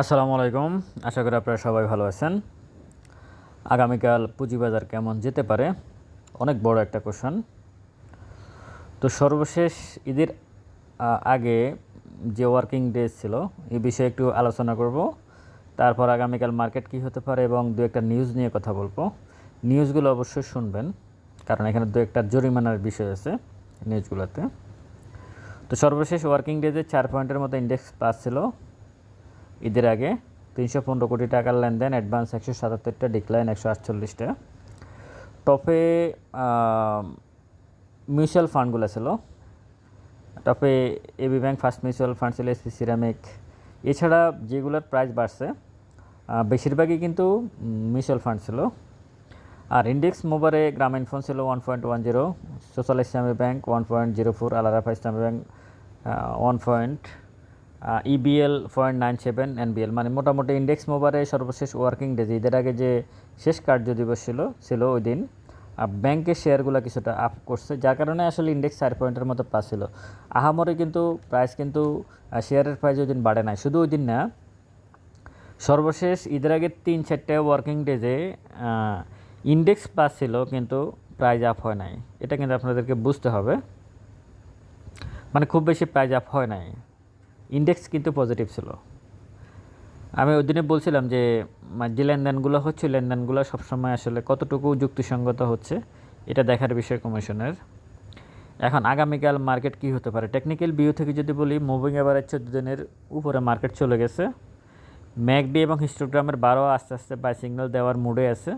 আসসালামু আলাইকুম। আশা করি আপনারা সবাই ভালো আছেন। আগামীকাল পুঁজিবাজার কেমন যেতে পারে? অনেক বড় একটা কোশ্চেন তো সর্বশেষ ঈদের আগে যে ওয়ার্কিং ডেজ ছিল এই বিষয়ে একটু আলোচনা করব। তারপর আগামীকাল মার্কেট কী হতে পারে এবং দু একটা নিউজ নিয়ে কথা বলব। নিউজগুলো অবশ্যই শুনবেন, কারণ এখানে দু একটা জরিমানার বিষয় আছে নিউজগুলোতে তো সর্বশেষ ওয়ার্কিং ডেজে চার পয়েন্টের মতো ইন্ডেক্স পাস ছিল। ঈদের আগে তিনশো পনেরো কোটি টাকার লেনদেন অ্যাডভান্স একশো সাতাত্তরটা ডিক্লাইন একশো আটচল্লিশটা। টপে মিউচুয়াল ফান্ডগুলো ছিল। টপে AB bank first mutual fund ছিল এসপি সিরামিক এছাড়া যেগুলোর প্রাইস বাড়ছে বেশিরভাগই কিন্তু মিউচুয়াল ফান্ড ছিল। আর ইন্ডেক্স মোবারে গ্রামীণ ফোন ছিল one point one zero social Islami bank one point zero four Alarafah Islami bank one point EBL point nine seven NBL মানে মোটামুটি ইন্ডেক্স মোবারে সর্বশেষ ওয়ার্কিং ডেজ ঈদের আগে যে শেষ কার্য দিবস ছিল ছিল ওই দিন ব্যাংকের শেয়ারগুলো কিছুটা আপ করছে, যার কারণে আসলে ইন্ডেক্স চার পয়েন্টের মতো পাস ছিল। আহামরে কিন্তু প্রাইস কিন্তু শেয়ারের প্রাইস ওই দিন বাড়ে নাই। শুধু ওই দিন না, সর্বশেষ ঈদের আগে তিন চারটে ওয়ার্কিং ডেজে ইন্ডেক্স প্লাস ছিল, কিন্তু প্রাইজ আপ হয় নাই। এটা কিন্তু আপনাদেরকে বুঝতে হবে। মানে খুব বেশি প্রাইজ আপ হয় নাই। ইন্ডেক্স কিন্তু পজিটিভ ছিল। আমি ওই দিনে বলছিলাম যে যে লেনদেনগুলো হচ্ছে লেনদেনগুলো সবসময় আসলে কতটুকু যুক্তিসঙ্গত হচ্ছে, এটা দেখার বিষয় কমিশনের এখন আগামীকাল মার্কেট কি হতে পারে? টেকনিক্যাল ভিউ থেকে যদি বলি মুভিং এভারেজ চোদ্দ দিনের উপরে মার্কেট চলে গেছে। ম্যাকডি এবং হিস্টোগ্রামের বারো আস্তে আস্তে বাই সিগন্যাল দেওয়ার মুডে আছে।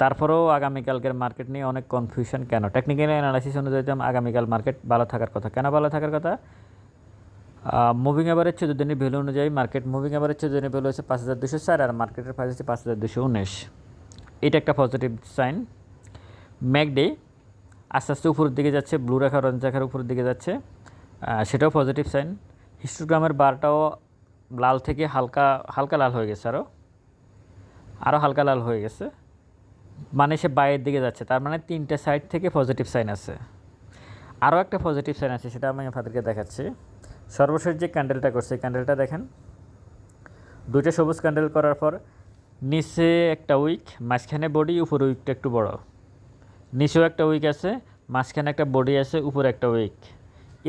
তারপরেও আগামীকালকের মার্কেট নিয়ে অনেক কনফিউশন কেন? টেকনিক্যাল অ্যানালাইসিস অনুযায়ী আগামীকাল মার্কেট ভালো থাকার কথা। কেন ভালো থাকার কথা? মুভিং এভারেজ চোদ্দ দিনের ভ্যালু অনুযায়ী মার্কেট মুভিং এভারেজ চোদ্দ দিনের ভ্যালু হচ্ছে পাঁচ হাজার দুশো চার আর মার্কেটের প্রাইস হচ্ছে পাঁচ হাজার দুশো উনিশ। এটা একটা পজিটিভ সাইন ম্যাকডে আস্তে আস্তে উপরের দিকে যাচ্ছে ব্লু রেখা অরেঞ্জ রেখার উপরের দিকে যাচ্ছে সেটাও পজিটিভ সাইন হিস্টোগ্রামের বারটাও লাল থেকে হালকা হালকা লাল হয়ে গেছে আরও আরও হালকা লাল হয়ে গেছে। মানে সে বাইরের দিকে যাচ্ছে, তার মানে তিনটে সাইড থেকে পজিটিভ সাইন আছে। আরও একটা পজিটিভ সাইন আছে, সেটা আমি আপনাদেরকে দেখাচ্ছি। সর্বশেষ যে ক্যান্ডেলটা করছে ক্যান্ডেলটা দেখেন। দুইটা সবুজ ক্যান্ডেল করার পর নিচে একটা উইক মাঝখানে বডি উপরে উইকটা একটু বড়। নিচেও একটা উইক আছে, মাঝখানে একটা বডি আছে, উপরে একটা উইক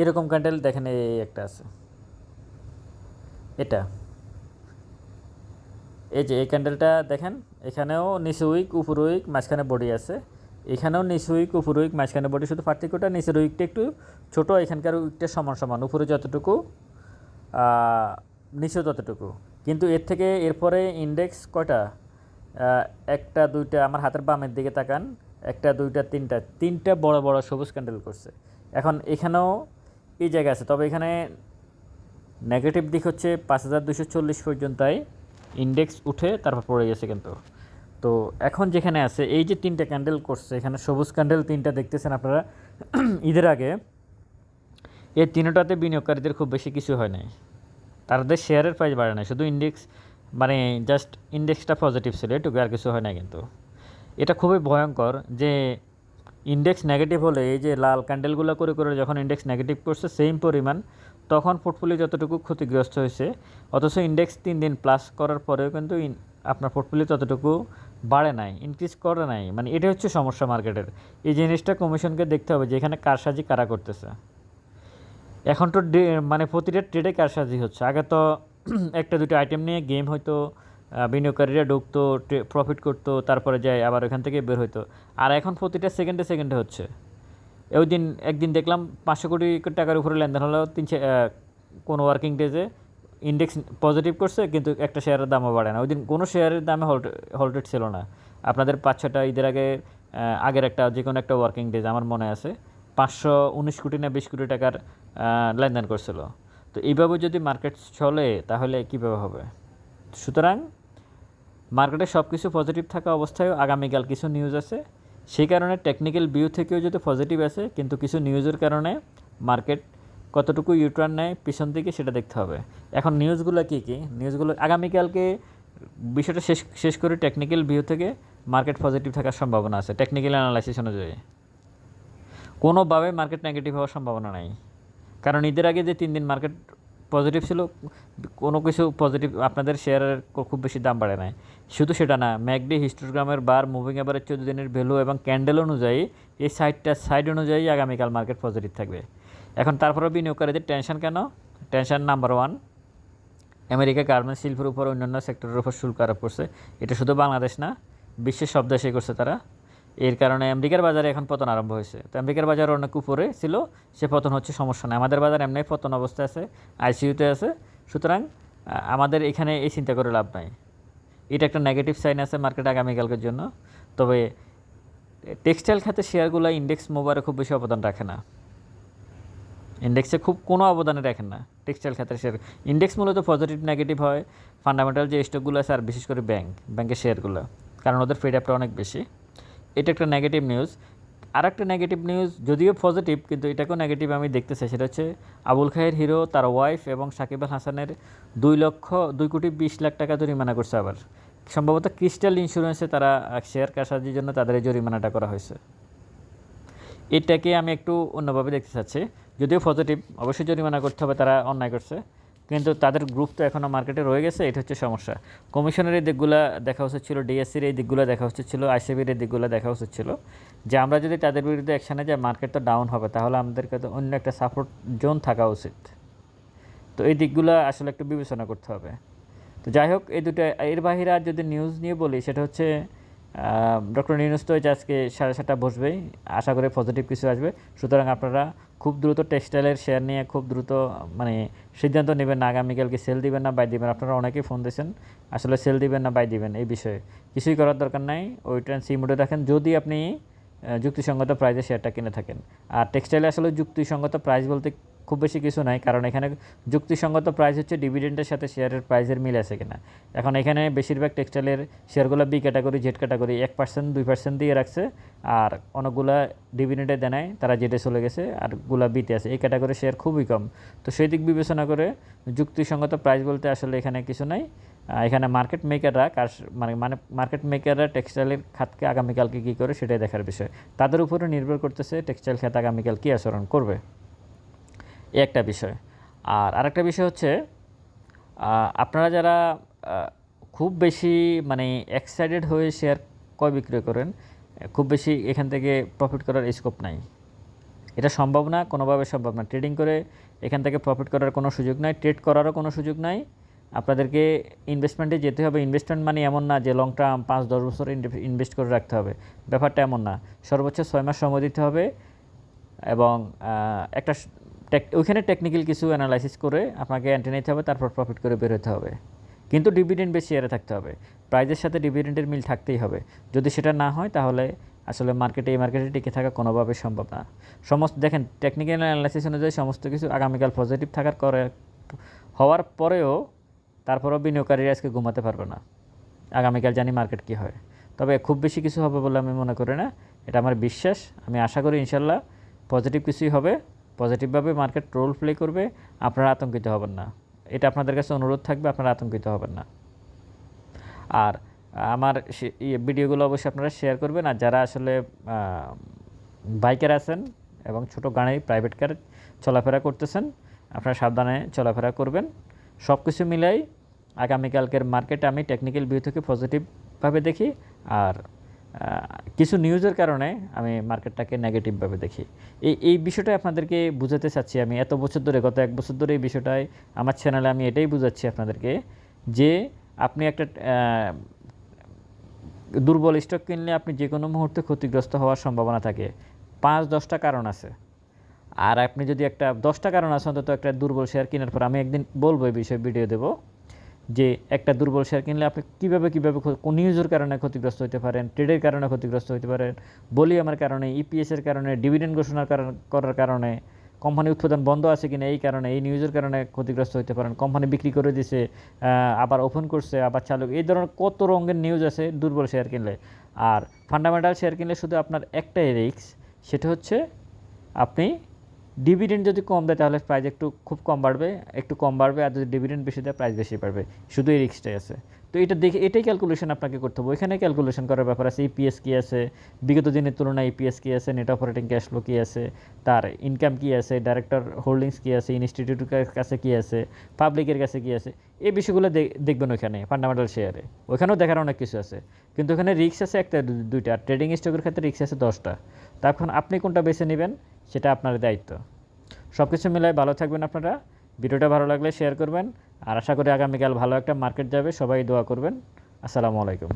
এরকম ক্যান্ডেল দেখেন এই একটা আছে। এটা। এই যে এই ক্যান্ডেলটা দেখেন, এখানেও নিচে উইক উপর উইক মাঝখানে বডি আছে। এখানেও নিচে উইক উপর উইক মাঝখানে বডি, শুধু পার্থক্যটা নিচের উইকটা একটু ছোট, এখানকার উইকটা সমান সমান, উপরে যতটুকু নিচেও ততটুকু। কিন্তু এর থেকে এরপরে ইন্ডেক্স কয়টা? একটা, দুইটা, আমার হাতের বামের দিকে তাকান, একটা, দুইটা, তিনটা তিনটা বড় বড় সবুজ ক্যান্ডেল করছে। এখন এখানেও এই জায়গা আছে, তবে এখানে নেগেটিভ দিক হচ্ছে পাঁচ হাজার দুশো চল্লিশ পর্যন্তই ইন্ডেক্স উঠে, তারপর পড়ে গেছে কিন্তু। তো এখন যেখানে আছে, এই যে তিনটা ক্যান্ডেল করছে, এখানে সবুজ ক্যান্ডেল তিনটা দেখতেছেন আপনারা। ঈদের আগে এই তিনটাতে বিনিয়োগকারীদের খুব বেশি কিছু হয় নাই। তাদের শেয়ারের প্রাইস বাড়ে নাই, শুধু ইন্ডেক্স মানে জাস্ট ইন্ডেক্সটা পজিটিভ ছিল, এটুকু আর কিছু হয় না কিন্তু। এটা খুবই ভয়ঙ্কর যে ইন্ডেক্স নেগেটিভ হলে এই যে লাল ক্যান্ডেলগুলো করে করে যখন ইন্ডেক্স নেগেটিভ করছে সেম পরিমাণ তখন পোর্টফোলিও যতটুকু ক্ষতিগ্রস্ত হয়েছে, অথচ ইন্ডেক্স তিন দিন প্লাস করার পরেও কিন্তু আপনার পোর্টফোলিও ততটুকু বাড়ে নাই ইনক্রিজ করে নাই। মানে এটা হচ্ছে সমস্যা মার্কেটের এই জিনিসটা কমিশনকে দেখতে হবে যে এখানে কারসাজি কারা করতেছে। এখন তো মানে প্রতিটা ট্রেডে কারসাজি হচ্ছে। আগে তো একটা দুটো আইটেম নিয়ে গেম হয়তো বিনিয়োগকারীরা ঢুকতো প্রফিট করতো, তারপরে যায় আবার ওখান থেকে বের হইতো। আর এখন প্রতিটা সেকেন্ডে সেকেন্ডে হচ্ছে। ওই দিন একদিন দেখলাম পাঁচশো কোটি টাকার উপরে লেনদেন হলো তিনশো কোনো ওয়ার্কিং ডেজে ইন্ডেক্স পজিটিভ করছে, কিন্তু একটা শেয়ারের দামও বাড়ে না। ওই দিন কোনো শেয়ারের দামে হল্ট হল্টেড ছিল না। আপনাদের পাঁচ ছটা ঈদের আগে আগের একটা, যে কোনো একটা ওয়ার্কিং ডেজ আমার মনে আছে, পাঁচশো উনিশ কোটি না বিশ কোটি টাকার লেনদেন করছিল। তো এইভাবে যদি মার্কেট চলে, তাহলে কীভাবে হবে? সুতরাং মার্কেটে সব কিছু পজিটিভ থাকা অবস্থায়ও আগামীকাল কিছু নিউজ আছে। সেই কারণে টেকনিক্যাল ভিউ থেকেও যদি পজিটিভ আছে কিন্তু কিছু নিউজের কারণে মার্কেট কতটুকু ইউটার্ন নেয়, পিছন দিকে সেটা দেখতে হবে। এখন নিউজগুলো কী কী? নিউজগুলো আগামীকালকে বিষয়টা শেষ শেষ করে টেকনিক্যাল ভিউ থেকে মার্কেট পজিটিভ থাকার সম্ভাবনা আছে টেকনিক্যাল অ্যানালাইসিস অনুযায়ী। কোনোভাবে মার্কেট নেগেটিভ হওয়ার সম্ভাবনা নাই। কারণ ঈদের আগে যে তিন দিন মার্কেট পজিটিভ ছিল, কোনো কিছু পজিটিভ আপনাদের শেয়ারের খুব বেশি দাম বাড়ে নাই। শুধু সেটা না, ম্যাকডি হিস্টোগ্রামের বার মুভিং এভারেজ চোদ্দ দিনের ভ্যালু এবং ক্যান্ডেল অনুযায়ী এই সাইডটা সাইড অনুযায়ী আগামীকাল মার্কেট পজিটিভ থাকবে। এখন তারপরেও বিনিয়োগকারীদের টেনশন কেন? Tension number one America garments শিল্পের উপর অন্যান্য সেক্টরের উপর শুল্ক আরোপ করছে। এটা শুধু বাংলাদেশ না, বিশ্বের সব দেশেই করছে তারা। এর কারণে আমেরিকার বাজারে এখন পতন আরম্ভ হয়েছে। তো আমেরিকার বাজার অনেক উপরে ছিল, সে পতন হচ্ছে সমস্যা নেই। আমাদের বাজার এমনি পতন অবস্থায় আছে আইসিইউতে আছে। সুতরাং আমাদের এখানে এই চিন্তা করে লাভ নাই। এটা একটা নেগেটিভ সাইন আছে মার্কেট আগামীকালকের জন্য। তবে টেক্সটাইল খাতের শেয়ারগুলো ইন্ডেক্স মোবারে খুব বেশি অবদান রাখে না। ইন্ডেক্সে খুব কোনো অবদানে রাখেন না টেক্সটাইল খাতের শেয়ার ইন্ডেক্স মূলত পজিটিভ নেগেটিভ হয়। ফান্ডামেন্টাল যে স্টকগুলো আছে, আর বিশেষ করে ব্যাংক ব্যাংকের শেয়ারগুলো কারণ ওদের ফিড অনেক বেশি। এটা একটা নেগেটিভ নিউজ আর একটা নেগেটিভ নিউজ যদিও পজিটিভ কিন্তু এটাকেও নেগেটিভ আমি দেখতে চাই। সেটা হচ্ছে আবুল খায়ের হিরো তার ওয়াইফ এবং সাকিব আল হাসানের দুই লক্ষ, দুই কোটি বিশ লাখ টাকা জরিমানা করছে আবার। সম্ভবত ক্রিস্টাল ইন্স্যুরেন্সে তারা শেয়ার কারসাজির জন্য তাদের এই জরিমানাটা করা হয়েছে। এটাকে আমি একটু অন্যভাবে দেখতে চাচ্ছি। যদিও পজিটিভ অবশ্যই জরিমানা করতে হবে, তারা অন্যায় করছে। কিন্তু তাদের গ্রুপ তো এখনও মার্কেটে রয়ে গেছে, এটা হচ্ছে সমস্যা। কমিশনের এই দিকগুলো দেখা উচিত ছিল ডিএসসির এই দিকগুলো দেখা উচিত ছিল আইসিবির এই দিকগুলো দেখা উচিত ছিল। যে আমরা যদি তাদের বিরুদ্ধে একসানে যাই মার্কেট তো ডাউন হবে, তাহলে আমাদেরকে তো অন্য একটা সাপোর্ট জোন থাকা উচিত। তো এই দিকগুলো আসলে একটু বিবেচনা করতে হবে। তো যাই হোক, এই দুটো, এর বাহিরে আর যদি নিউজ নিয়ে বলি, সেটা হচ্ছে ডক্টর নিউজ তো আজকে সাড়ে সাতটা বসবেই, আশা করে পজিটিভ কিছু আসবে। সুতরাং আপনারা খুব দ্রুত টেক্সটাইলের শেয়ার নিয়ে খুব দ্রুত মানে সিদ্ধান্ত নেবেন না, আগামীকালকে সেল দিবেন না বাই দিবেন। আপনারা অনেকেই ফোন দিয়েছেন, আসলে সেল দিবেন না বাই দিবেন এই বিষয়ে। কিছুই করার দরকার নাই, ওই ট্রেন সি মোডে রাখেন যদি আপনি যুক্তিসঙ্গত প্রাইসে শেয়ারটা কিনে থাকেন। আর টেক্সটাইলে আসলে যুক্তিসঙ্গত প্রাইস বলতে খুব বেশি কিছু নাই, কারণ এখানে যুক্তিসঙ্গত প্রাইস হচ্ছে ডিভিডেন্ডের সাথে শেয়ারের প্রাইসের মিল আছে কিনা। এখন এখানে বেশিরভাগ টেক্সটাইলের শেয়ারগুলো বি ক্যাটাগরি জেড ক্যাটাগরি এক পার্সেন্ট দুই পার্সেন্ট দিয়ে রাখছে, আর অনেকগুলা ডিভিডেন্ডে দেনায় তারা জেডে চলে গেছে, আরগুলা বিতে আছে। এই ক্যাটাগরি শেয়ার খুবই কম। তো সেই দিক বিবেচনা করে যুক্তিসঙ্গত প্রাইস বলতে আসলে এখানে কিছু নাই। এখানে মার্কেট মেকাররা কার মানে মানে মার্কেট মেকাররা টেক্সটাইলের খাতকে আগামীকালকে কী করে সেটাই দেখার বিষয়। তাদের উপরে নির্ভর করতেছে টেক্সটাইল খাত আগামীকাল কী আচরণ করবে। এই একটা বিষয়। আর আরেকটা বিষয় হচ্ছে আপনারা যারা খুব বেশি মানে এক্সাইটেড হয়ে শেয়ার ক্রয় বিক্রয় করেন, খুব বেশি এখান থেকে প্রফিট করার স্কোপ নাই। এটা সম্ভব না, কোনোভাবে সম্ভব না। ট্রেডিং করে এখান থেকে প্রফিট করার কোনো সুযোগ নাই ট্রেড করারও কোনো সুযোগ নাই। আপনাদেরকে ইনভেস্টমেন্টে যেতে হবে। ইনভেস্টমেন্ট মানে এমন না যে লং টার্ম পাঁচ, দশ বছর ইনভেস্ট করে রাখতে হবে। ব্যাপারটা এমন না। সর্বোচ্চ ছয় মাস সময় দিতে হবে এবং একটা ওইখানে টেকনিক্যাল কিছু অ্যানালাইসিস করে আপনাকে এন্ট্রি নিতে হবে, তারপর প্রফিট করে বের হতে হবে। কিন্তু ডিভিডেন্ড বেশি শেয়ারে থাকতে হবে। প্রাইজের সাথে ডিভিডেন্ডের মিল থাকতেই হবে। যদি সেটা না হয়, তাহলে আসলে মার্কেটে এই মার্কেটে টিকে থাকা কোনোভাবে সম্ভব না। সমস্ত দেখেন টেকনিক্যাল অ্যানালাইসিস অনুযায়ী সমস্ত কিছু আগামীকাল পজিটিভ থাকার করে, হওয়ার পরেও তারপরেও বিনিয়োগকারীরা আজকে ঘুমাতে পারবে না। আগামীকাল জানি মার্কেট কী হয়। তবে খুব বেশি কিছু হবে বলে আমি মনে করি না। এটা আমার বিশ্বাস। আমি আশা করি ইনশাল্লাহ পজিটিভ কিছুই হবে। পজিটিভভাবে মার্কেট রোল প্লে করবে, আপনারা আতঙ্কিত হবেন না। এটা আপনাদের কাছে অনুরোধ থাকবে, আপনারা আতঙ্কিত হবেন না। আর আমার ভিডিওগুলো অবশ্যই আপনারা শেয়ার করবেন। আর যারা আসলে বাইকার আছেন এবং ছোট গাড়ি, প্রাইভেট কার চলাফেরা করতেছেন, আপনারা সাবধানে চলাফেরা করবেন। সব কিছু মিলাই আগামীকালকের মার্কেটে আমি টেকনিক্যাল ভিউ থেকে পজিটিভভাবে দেখি। আর কিছু নিউজের কারণে আমি মার্কেটটাকে নেগেটিভভাবে দেখি। এই এই বিষয়টা আপনাদেরকে বুঝাতে চাচ্ছি আমি। এত বছর ধরে, গত এক বছর ধরে এই বিষয়টায় আমার চ্যানেলে আমি এটাই বুঝাচ্ছি আপনাদেরকে যে আপনি একটা দুর্বল স্টক কিনলে আপনি যে কোনো মুহূর্তে ক্ষতিগ্রস্ত হওয়ার সম্ভাবনা থাকে। পাঁচ, দশটা কারণ আছে। আর আপনি যদি একটা দশটা কারণ আছে, অন্তত একটা দুর্বল শেয়ার কেনার পর আমি একদিন বলব এই বিষয়ে ভিডিও দেবো। যে একটা দুর্বল শেয়ার কিনলে আপনি কীভাবে কীভাবে কোন নিউজের কারণে ক্ষতিগ্রস্ত হতে পারেন ট্রেডের কারণে ক্ষতিগ্রস্ত হতে পারেন বলি আমার কারণে ইপিএসের কারণে ডিভিডেন্ড কারণ- করার কারণে কোম্পানি উৎপাদন বন্ধ আছে কিনা এই কারণে, এই নিউজের কারণে ক্ষতিগ্রস্ত হতে পারেন কোম্পানি বিক্রি করে দিছে আবার ওপেন করছে, আবার চালু এই ধরনের কত রঙের নিউজ আছে দুর্বল শেয়ার কিনলে। আর ফান্ডামেন্টাল শেয়ার কিনলে শুধু আপনার একটাই রিস্ক সেটা হচ্ছে আপনি ডিভিডেন্ড যদি কম দেয়, তাহলে প্রাইস একটু খুব কম বাড়বে, একটু কম বাড়বে, আর যদি ডিভিডেন্ড বেশি দেয় প্রাইস বেশি বাড়বে। শুধু এই রিক্সটাই আছে। তো এটা দেখে, এটাই ক্যালকুলেশন আপনাকে করতে হবে। ওইখানে ক্যালকুলেশন করার ব্যাপার আছে ইপিএস কী আছে, বিগত দিনের তুলনায় ইপিএস কী আছে নেট অপারেটিং ক্যাশ ফ্লো কী আছে, তার ইনকাম কী আছে ডাইরেক্টর হোল্ডিংস কী আছে ইনস্টিটিউটের কাছে কী আছে পাবলিকের কাছে কী আছে, এই বিষয়গুলো দেখবেন ওইখানে ফান্ডামেন্টাল শেয়ারে ওইখানেও দেখার অনেক কিছু আছে। কিন্তু ওখানে রিক্স আছে একটা, দুইটা। ট্রেডিং স্টকের ক্ষেত্রে রিক্স আছে দশটা। তখন আপনি কোনটা বেছে নেবেন? সেটা আপনার দায়িত্ব। সব কিছু মিলায় ভালো থাকবেন আপনারা। ভিডিওটা ভালো লাগলে শেয়ার করবেন। আর আশা করি আগামীকাল ভালো একটা মার্কেট যাবে। সবাই দোয়া করবেন। আসসালামু আলাইকুম।